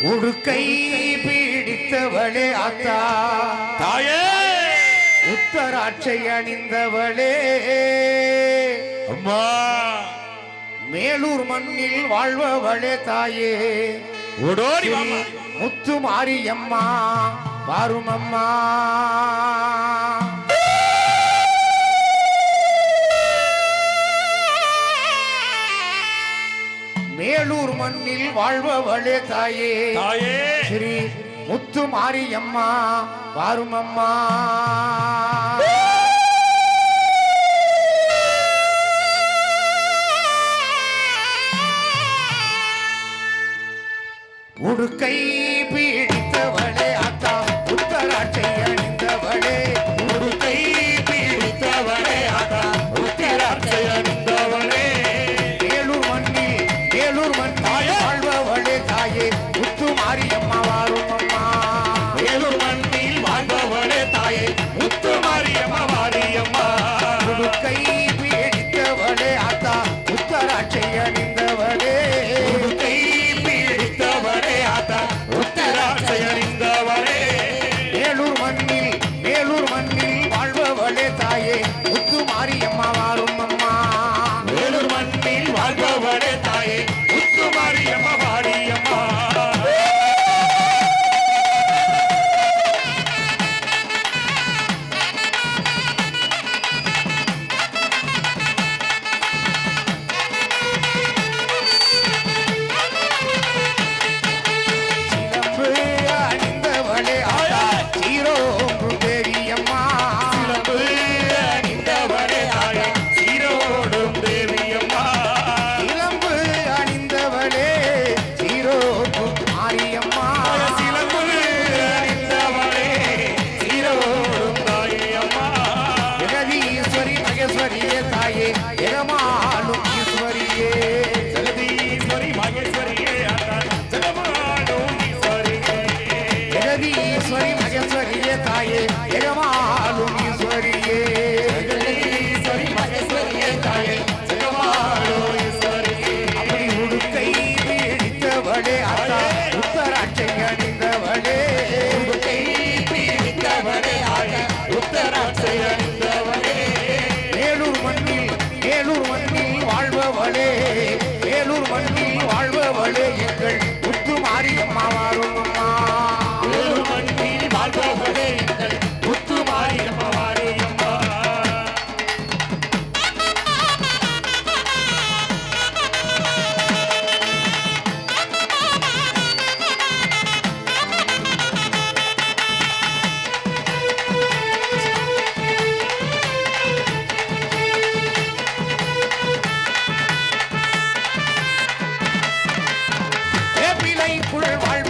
ஒரு கை பிடித்தவளே அத்தா தாயே! உத்தராட்சை அணிந்தவளே. அம்மா! மேலூர் மண்ணில் வாழ்வவளே தாயே. ஓடோடி முத்து மாரியம்மா வாரும் அம்மா வேலூர் மண்ணில் வாழ்பவளே தாயே. தாயே. ஸ்ரீ முத்து மாரியம்மா வாருமம்மா. உடுக்கை தாயே எகமா மலைக்குள் வாழ்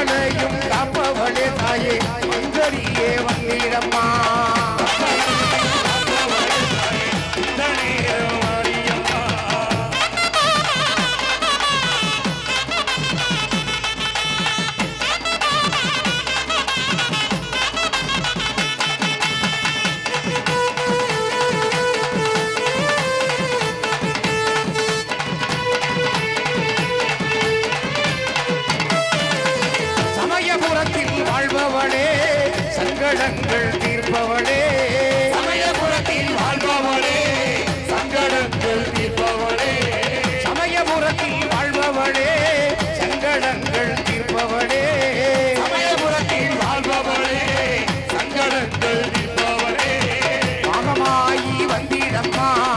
அத்தனையும் காப்பவளே தாயே. மங்கரியே வந்தீரம்மா கட்டிடப்பா